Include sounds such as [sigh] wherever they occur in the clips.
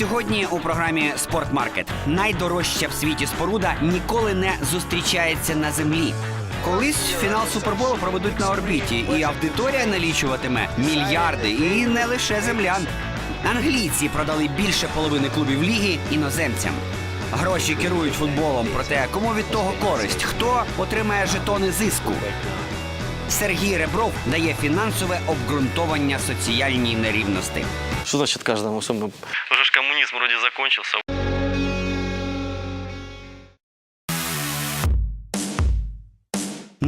Сьогодні у програмі Спортмаркет найдорожча в світі споруда ніколи не зустрічається на землі. Колись фінал суперболу проведуть на орбіті, і аудиторія налічуватиме мільярди, і не лише землян. Англійці продали більше половини клубів ліги іноземцям. Гроші керують футболом, проте кому від того користь? Хто отримає жетони зиску? Сергій Ребров дає фінансове обґрунтовання соціальній нерівності. Что значит каждому своему? Вроде закончился.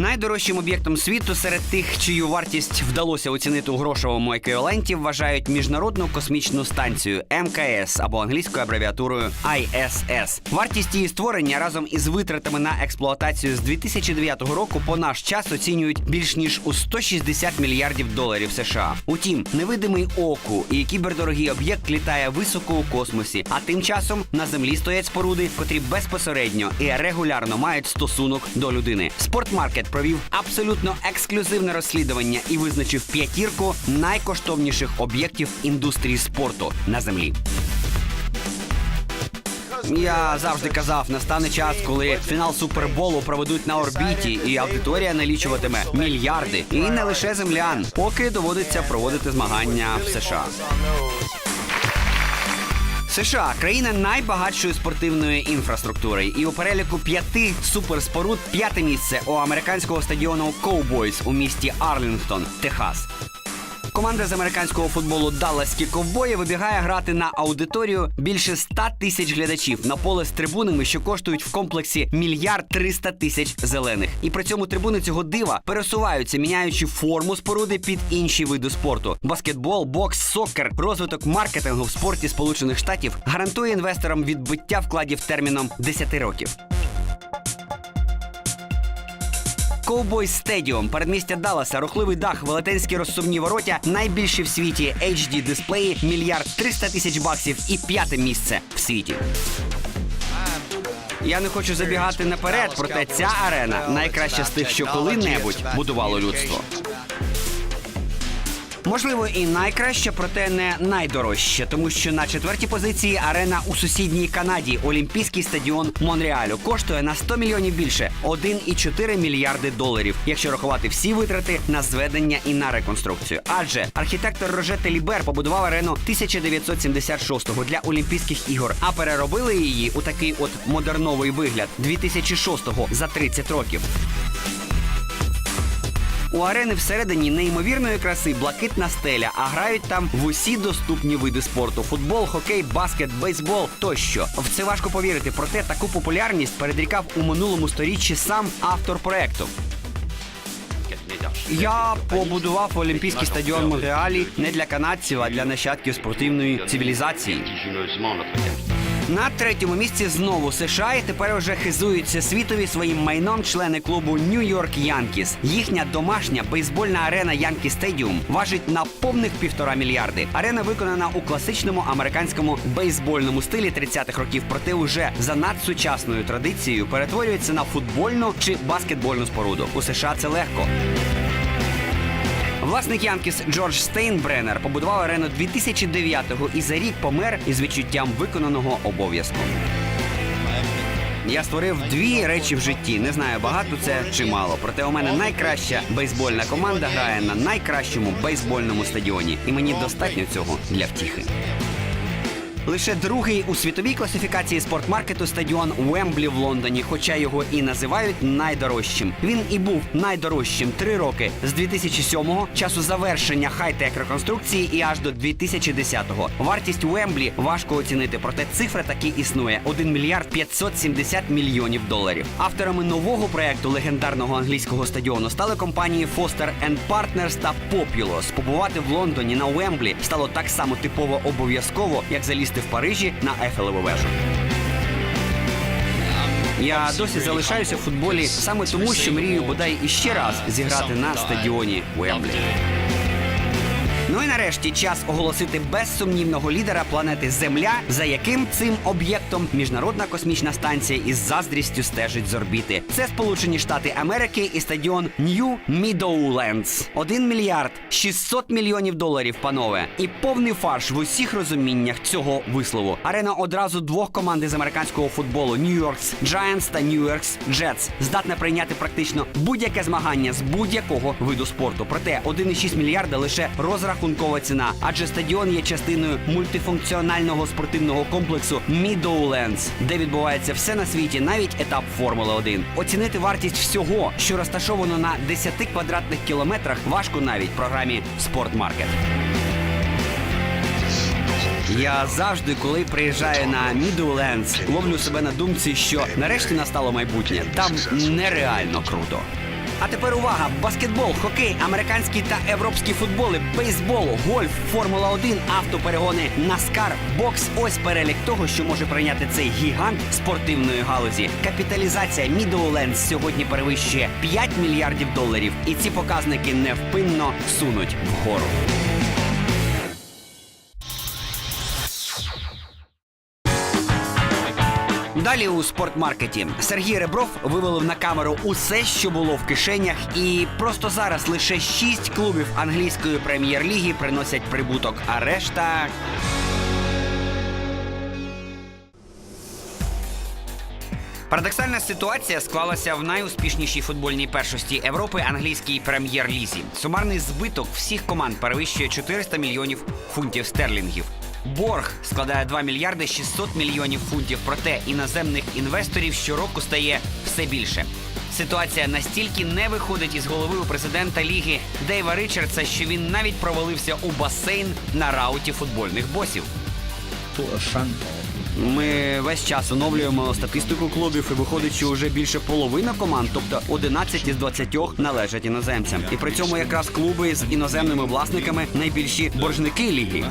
Найдорожчим об'єктом світу серед тих, чию вартість вдалося оцінити у грошовому еквіваленті, вважають міжнародну космічну станцію МКС або англійською абревіатурою ISS. Вартість її створення разом із витратами на експлуатацію з 2009 року по наш час оцінюють більш ніж у 160 мільярдів доларів США. Утім, невидимий оку і кібердорогий об'єкт літає високо у космосі. А тим часом на землі стоять споруди, котрі безпосередньо і регулярно мають стосунок до людини. Спортмаркет провів абсолютно ексклюзивне розслідування і визначив п'ятірку найкоштовніших об'єктів індустрії спорту на землі. Я завжди казав, настане час, коли фінал суперболу проведуть на орбіті, і аудиторія налічуватиме мільярди, і не лише землян, поки доводиться проводити змагання в США. США країна найбагатшої спортивної інфраструктури, і у переліку п'яти суперспоруд п'яте місце у американського стадіону Cowboys у місті Арлінгтон, Техас. Команда з американського футболу Даллаські ковбої вибігає грати на аудиторію більше 100 тисяч глядачів на поле з трибунами, що коштують в комплексі мільярд 300 тисяч зелених. І при цьому трибуни цього дива пересуваються, міняючи форму споруди під інші види спорту: баскетбол, бокс, сокер, розвиток маркетингу в спорті Сполучених Штатів гарантує інвесторам відбиття вкладів терміном 10 років. Cowboys Stadium, передмістя Далласа, рухливий дах, велетенські розсумні вороття, найбільші в світі HD дисплеї, мільярд 300 тисяч баксів і п'яте місце в світі. Я не хочу забігати наперед, проте ця арена найкраща з тих, що коли-небудь будувало людство. Можливо, і найкраще, проте не найдорожче, тому що на четвертій позиції арена у сусідній Канаді, Олімпійський стадіон Монреалю, коштує на 100 мільйонів більше 1,4 мільярди доларів, якщо рахувати всі витрати на зведення і на реконструкцію. Адже архітектор Роже Телібер побудував арену 1976-го для Олімпійських ігор, а переробили її у такий от модерновий вигляд 2006-го за 30 років. У арени всередині неймовірної краси блакитна стеля, а грають там в усі доступні види спорту: футбол, хокей, баскет, бейсбол тощо. В це важко повірити, проте таку популярність передрікав у минулому сторіччі сам автор проекту. Я побудував Олімпійський стадіон Монреалі не для канадців, а для нащадків спортивної цивілізації. На третьому місці знову США і тепер уже хизуються світові своїм майном члени клубу Нью-Йорк Янкіс. Їхня домашня бейсбольна арена Янкі Стедіум важить на повних півтора мільярди. Арена виконана у класичному американському бейсбольному стилі 30-х років, проте уже за надсучасною традицією перетворюється на футбольну чи баскетбольну споруду. У США це легко. Власник Янкіс Джордж Стейнбренер побудував арену 2009-го і за рік помер із відчуттям виконаного обов'язку. Я створив дві речі в житті. Не знаю, багато це чи мало. Проте у мене найкраща бейсбольна команда грає на найкращому бейсбольному стадіоні, і мені достатньо цього для втіхи. Лише другий у світовій класифікації спортмаркету стадіон Уемблі в Лондоні, хоча його і називають найдорожчим. Він і був найдорожчим три роки з 2007-го, часу завершення хай-тек реконструкції, і аж до 2010-го. Вартість Уемблі важко оцінити, проте цифра таки існує: 1 мільярд 570 мільйонів доларів. Авторами нового проекту легендарного англійського стадіону стали компанії Foster Partners та Populous. Побувати в Лондоні на Уемблі стало так само типово обов'язково, як залізти в Парижі на Ефелеву вежу. Я досі залишаюся в футболі саме тому, що мрію бодай іще раз зіграти на стадіоні Уемблі. Ну і нарешті час оголосити безсумнівного лідера планети Земля, за яким цим об'єктом міжнародна космічна станція із заздрістю стежить з орбіти. Це Сполучені Штати Америки і стадіон Нью Мідоулендс. 1 мільярд 600 мільйонів доларів, панове, і повний фарш в усіх розуміннях цього вислову. Арена одразу двох команд із американського футболу Нью-Йоркс Giants та Нью-Йоркс Джетс здатна прийняти практично будь-яке змагання з будь-якого виду спорту. Проте 1,6 мільярда лише розрахункова ціна, адже стадіон є частиною мультифункціонального спортивного комплексу Meadowlands, де відбувається все на світі, навіть етап Формули 1. Оцінити вартість всього, що розташовано на 10 квадратних кілометрах, важко навіть програмі Спортмаркет. Я завжди, коли приїжджаю на Мідоулендс, ловлю себе на думці, що нарешті настало майбутнє. Там нереально круто. А тепер увага: баскетбол, хокей, американський та європейські футболи, бейсбол, гольф, Формула 1, автоперегони, наскар, бокс. Ось перелік того, що може прийняти цей гігант спортивної галузі. Капіталізація Meadowlands сьогодні перевищує 5 мільярдів доларів, і ці показники невпинно сунуть вгору. Далі у спортмаркеті Сергій Ребров вивелив на камеру усе, що було в кишенях, і просто зараз лише шість клубів англійської прем'єр-ліги приносять прибуток, а решта. Парадоксальна ситуація склалася в найуспішнішій футбольній першості Європи англійській прем'єр-лізі. Сумарний збиток всіх команд перевищує 400 мільйонів фунтів стерлінгів. Борг складає 2 мільярди 600 мільйонів фунтів. Проте іноземних інвесторів щороку стає все більше. Ситуація настільки не виходить із голови у президента ліги Дейва Ричардса, що він навіть провалився у басейн на рауті футбольних босів. Ми весь час оновлюємо статистику клубів і виходить, що вже більше половина команд, тобто 11 із 20 належать іноземцям. І при цьому якраз клуби з іноземними власниками найбільші боржники ліги.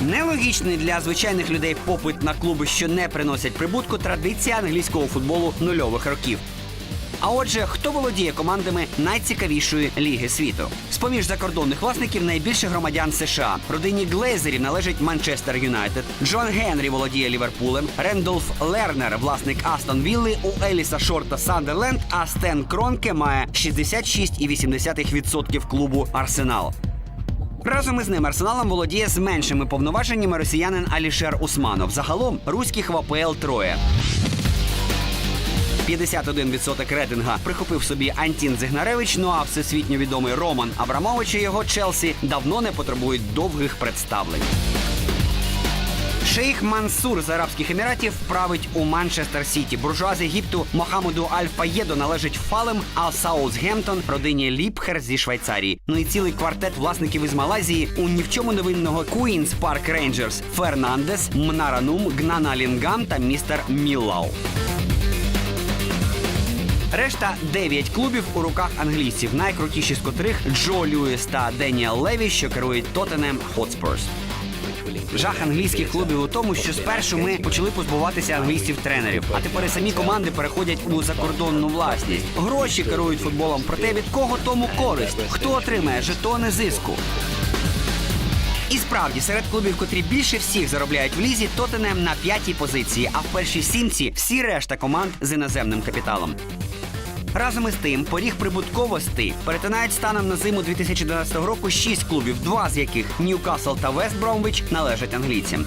Нелогічний для звичайних людей попит на клуби, що не приносять прибутку, традиція англійського футболу нульових років. А отже, хто володіє командами найцікавішої ліги світу? З поміж закордонних власників найбільше громадян США. Родині Глейзерів належить Манчестер Юнайтед. Джон Генрі володіє Ліверпулем. Рендолф Лернер, власник Астон Вілли, у Еліса Шорта Сандерленд, а Стен Кронке має 66,8% клубу Арсенал. Разом із ним арсеналом володіє з меншими повноваженнями росіянин Алішер Усманов. Загалом руських в АПЛ троє. 51% рейтинга прихопив собі Антін Зигнаревич. Ну а всесвітньо відомий Роман Абрамович і його Челсі давно не потребують довгих представлень. Шейх Мансур з Арабських Еміратів править у Манчестер Сіті. Буржуа з Єгипту Мохамеду Аль Фаєдо належить Фалем, а Саутгемптон родині Ліпхер зі Швейцарії. Ну і цілий квартет власників із Малайзії у ні в чому невинного Queen's Park Rangers Фернандес, Мнаранум, Гнана Лінгам та містер Міллау. Решта 9 клубів у руках англійців, найкрутіші з котрих Джо Льюіс та Деніел Леві, що керують Тоттенем Хотспурс. Жах англійських клубів у тому, що спершу ми почали позбуватися англійців-тренерів, а тепер і самі команди переходять у закордонну власність. Гроші керують футболом, проте від кого тому користь? Хто отримає жетони зиску? І справді серед клубів, котрі більше всіх заробляють в лізі, Тоттенем на п'ятій позиції, а в першій сімці всі решта команд з іноземним капіталом. Разом із тим, поріг прибутковості перетинають станом на зиму 2012 року шість клубів, два з яких Ньюкасл та Вест Бромвич належать англійцям.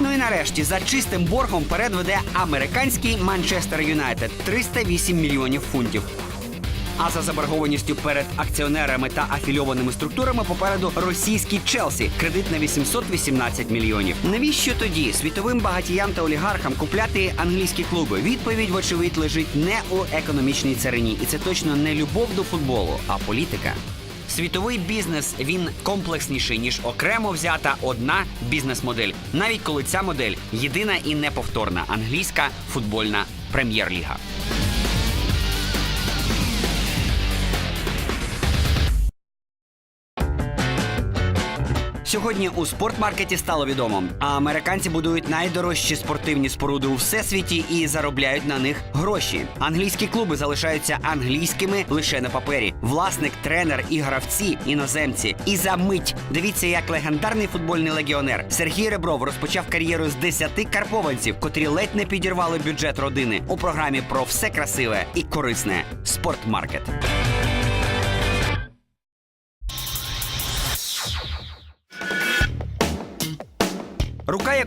Ну і нарешті за чистим боргом перед веде американський Манчестер Юнайтед 308 мільйонів фунтів. А за заборгованістю перед акціонерами та афільованими структурами попереду російський Челсі кредит на 818 мільйонів. Навіщо тоді світовим багатіям та олігархам купляти англійські клуби? Відповідь, вочевидь, лежить не у економічній царині, і це точно не любов до футболу, а політика. Світовий бізнес він комплексніший ніж окремо взята одна бізнес-модель, навіть коли ця модель єдина і неповторна англійська футбольна прем'єр-ліга. Сьогодні у спортмаркеті стало відомо, а американці будують найдорожчі спортивні споруди у всесвіті і заробляють на них гроші. Англійські клуби залишаються англійськими лише на папері. Власник, тренер і гравці іноземці. І за мить дивіться, як легендарний футбольний легіонер Сергій Ребров розпочав кар'єру з 10 карпованців, котрі ледь не підірвали бюджет родини у програмі про все красиве і корисне. Спортмаркет.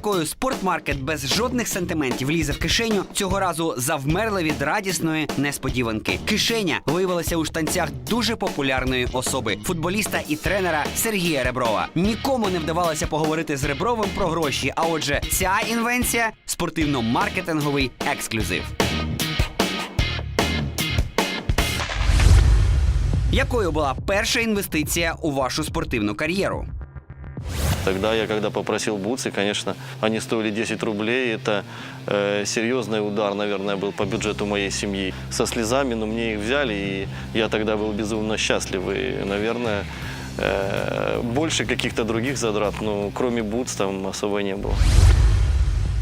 Якою спортмаркет без жодних сантиментів лізе в кишеню, цього разу завмерла від радісної несподіванки. Кишеня виявилася у штанцях дуже популярної особи футболіста і тренера Сергія Реброва. Нікому не вдавалося поговорити з Ребровим про гроші. А отже, ця інвенція спортивно-маркетинговий ексклюзив. Якою була перша інвестиція у вашу спортивну кар'єру? Тогда я, когда попросил бутсы, конечно, они стоили 10 рублей. Это э, серьезный удар, наверное, был по бюджету моей семьи. Со слезами, но мне их взяли, и я тогда был безумно счастлив. И, наверное, э, больше каких-то других затрат, ну, кроме бутс, там особо не было.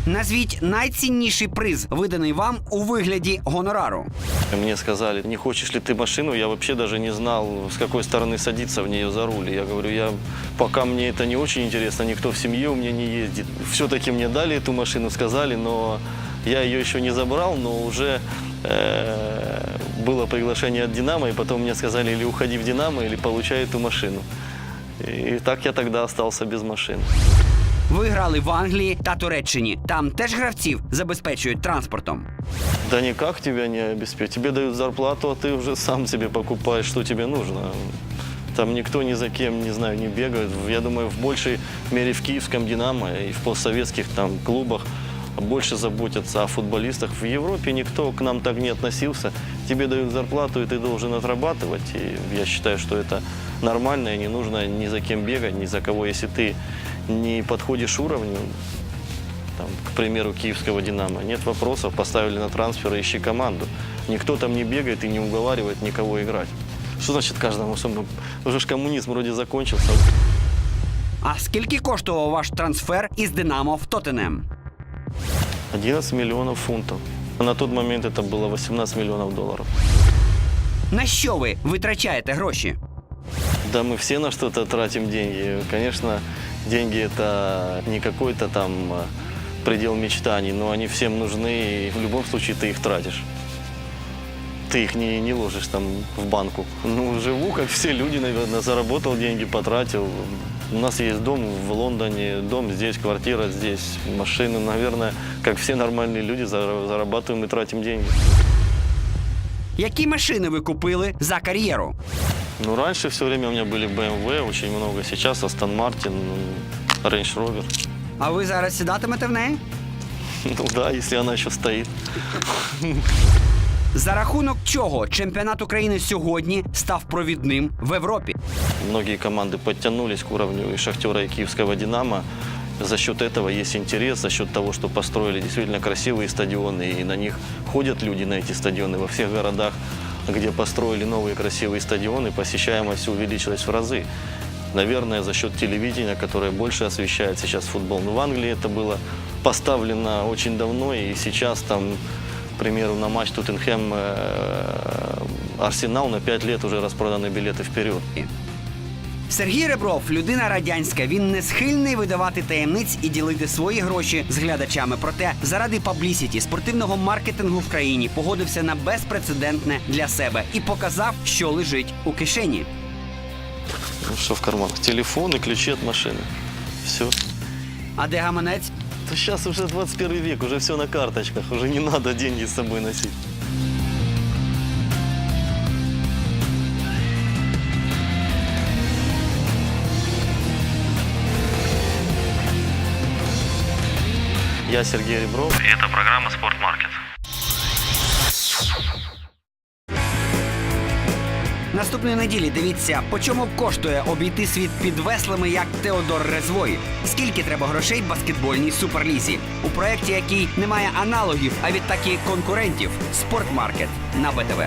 Назвіть найцінніший приз, виданий вам у вигляді гонорару. Мне сказали, не хочешь ли ты машину? Я вообще даже не знал, с какой стороны садиться в нее за руль. Я говорю, я пока мне это не очень интересно, никто в семье у меня не ездит. Все-таки мне дали эту машину, сказали, но я ее еще не забрал, но уже э, было приглашение от «Динамо», и потом мне сказали, или уходи в «Динамо», или получай эту машину. И так я тогда остался без машины. Ви грали в Англії та Туреччині. Там теж гравців забезпечують транспортом. Да никак тебя не обеспечить. Тебе дают зарплату, а ты уже сам себе покупаешь, что тебе нужно. Там никто ни за кем, не знаю, не бегает. Я думаю, в большей мере в киевском «Динамо» и в постсоветских там клубах больше заботятся о футболистах. В Европе никто к нам так не относился. Тебе дают зарплату, и ты должен отрабатывать. И я считаю, что это нормально, и не нужно ни за кем бегать, ни за кого. Если ты не подходишь уровню, там, к примеру, киевского «Динамо». Нет вопросов, поставили на трансфер, ищи команду. Никто там не бегает и не уговаривает никого играть. Что значит каждому своему? Уже ж коммунизм вроде закончился. А скільки коштував ваш трансфер із Динамо в Тоттенем? 11 миллионов фунтов. На тот момент это было 18 миллионов долларов. На що ви витрачаєте гроші? Да, мы все на что-то тратим деньги. Конечно, деньги это не какой-то там э, предел мечтаний, но они всем нужны, и в любом случае ты их тратишь. Ты их не, не ложишь там в банку. Ну, живу, как все люди, наверное, заработал деньги, потратил. У нас есть дом в Лондоне, дом здесь, квартира здесь, машины. Наверное, как все нормальные люди, зара- зарабатываем и тратим деньги. Які машини ви купили за кар'єру? Ну, раньше все время у меня были BMW, очень много. Сейчас Aston Martin, ну, Range Rover. А ви зараз сідатимете в неї? [laughs] Ну да, если она еще стоит. [laughs] За рахунок чого чемпіонат України сьогодні став провідним в Європі? Многие команды подтянулись к уровню и Шахтера, и Киевского Динамо. За счет этого есть интерес, за счет того, что построили действительно красивые стадионы, и на них ходят люди на эти стадионы во всех городах, где построили новые красивые стадионы, посещаемость увеличилась в разы. Наверное, за счет телевидения, которое больше освещает сейчас футбол. Но в Англии это было поставлено очень давно, и сейчас там, к примеру, на матч Тоттенхэм э, Арсенал на 5 лет уже распроданы билеты вперед. Сергій Ребров, людина радянська. Він не схильний видавати таємниць і ділити свої гроші з глядачами. Проте заради паблісіті спортивного маркетингу в країні погодився на безпрецедентне для себе і показав, що лежить у кишені. Ну что в карманах? Телефон и ключи от машины. Все. А де гаманець? Да сейчас уже 21 век, уже все на карточках, уже не надо деньги с собой носить. Я Сергей Ребров. И это программа «Спортмаркет». Наступної неділі дивіться, по чому коштує обійти світ під веслами, як Теодор Резвой. Скільки треба грошей баскетбольній суперлізі у проєкті, який не має аналогів, а відтак і конкурентів. Спортмаркет на БТВ.